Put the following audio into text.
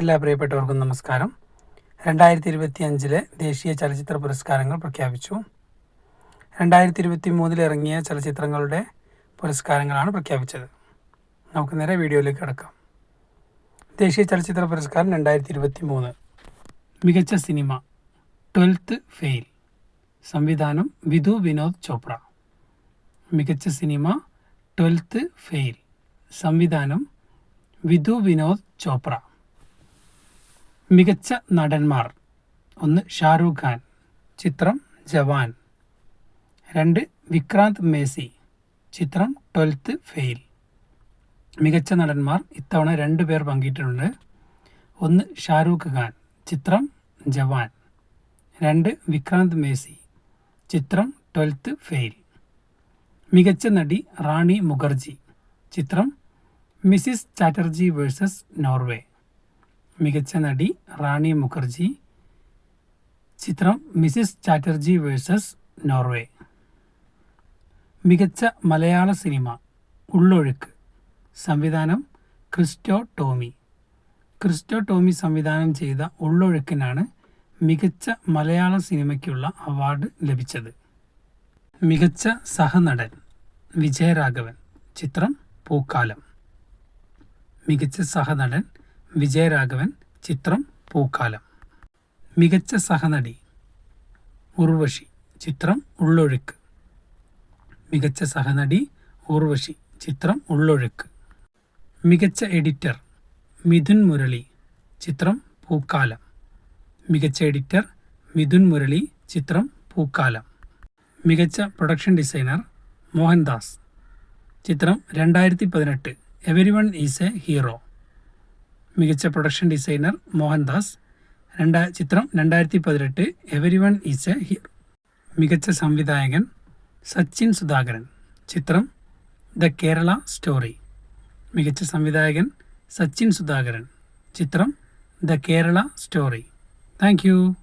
എല്ലാ പ്രിയപ്പെട്ടവർക്കും നമസ്കാരം. രണ്ടായിരത്തി ഇരുപത്തി അഞ്ചിലെ ദേശീയ ചലച്ചിത്ര പുരസ്കാരങ്ങൾ പ്രഖ്യാപിച്ചു. രണ്ടായിരത്തി ഇരുപത്തി മൂന്നിൽ ഇറങ്ങിയ ചലച്ചിത്രങ്ങളുടെ പുരസ്കാരങ്ങളാണ് പ്രഖ്യാപിച്ചത്. നമുക്ക് നേരെ വീഡിയോയിലേക്ക് കിടക്കാം. ദേശീയ ചലച്ചിത്ര പുരസ്കാരം രണ്ടായിരത്തി ഇരുപത്തി മൂന്ന് മികച്ച സിനിമ ട്വൽത്ത് ഫെയിൽ. സംവിധാനം വിധു വിനോദ് ചോപ്ര. മികച്ച സിനിമ ട്വൽത്ത് ഫെയിൽ. സംവിധാനം വിധു വിനോദ് ചോപ്ര. മികച്ച നടന്മാർ. ഒന്ന് ഷാരൂഖ് ഖാൻ ചിത്രം ജവാൻ. രണ്ട് വിക്രാന്ത് മേസി ചിത്രം ട്വൽത്ത് ഫെയിൽ. മികച്ച നടന്മാർ ഇത്തവണ രണ്ട് പേർ പങ്കിട്ടിട്ടുണ്ട്. ഒന്ന് ഷാരൂഖ് ഖാൻ ചിത്രം ജവാൻ. രണ്ട് വിക്രാന്ത് മേസി ചിത്രം ട്വൽത്ത് ഫെയിൽ. മികച്ച നടി റാണി മുഖർജി ചിത്രം മിസിസ് ചാറ്റർജി വേഴ്സസ് നോർവേ. മികച്ച നടി റാണി മുഖർജി. ചിത്രം മിസിസ് ചാറ്റർജി വേഴ്സസ് നോർവേ. മികച്ച മലയാള സിനിമ ഉള്ളൊഴുക്ക്. സംവിധാനം ക്രിസ്റ്റോ ടോമി. ക്രിസ്റ്റോ ടോമി സംവിധാനം ചെയ്ത ഉള്ളൊഴുക്കിനാണ് മികച്ച മലയാള സിനിമയ്ക്കുള്ള അവാർഡ് ലഭിച്ചത്. മികച്ച സഹനടൻ വിജയരാഘവൻ. ചിത്രം പൂക്കാലം. മികച്ച സഹനടൻ വിജയരാഘവൻ ചിത്രം പൂക്കാലം. മികച്ച സഹനടി ഉർവശി ചിത്രം ഉള്ളൊഴുക്ക്. മികച്ച സഹനടി ഉർവശി ചിത്രം ഉള്ളൊഴുക്ക്. മികച്ച എഡിറ്റർ മിഥുൻ മുരളി ചിത്രം പൂക്കാലം. മികച്ച എഡിറ്റർ മിഥുൻ മുരളി ചിത്രം പൂക്കാലം. മികച്ച പ്രൊഡക്ഷൻ ഡിസൈനർ മോഹൻദാസ്. ചിത്രം രണ്ടായിരത്തി പതിനെട്ട് every one is a hero. മികച്ച പ്രൊഡക്ഷൻ ഡിസൈനർ മോഹൻദാസ്. രണ്ടാ ചിത്രം രണ്ടായിരത്തി പതിനെട്ട് every one is a here മികച്ച സംവിധായകൻ സച്ചിൻ സുധാകരൻ. ചിത്രം ദ കേരള സ്റ്റോറി. മികച്ച സംവിധായകൻ സച്ചിൻ സുധാകരൻ. ചിത്രം ദ കേരള സ്റ്റോറി. താങ്ക്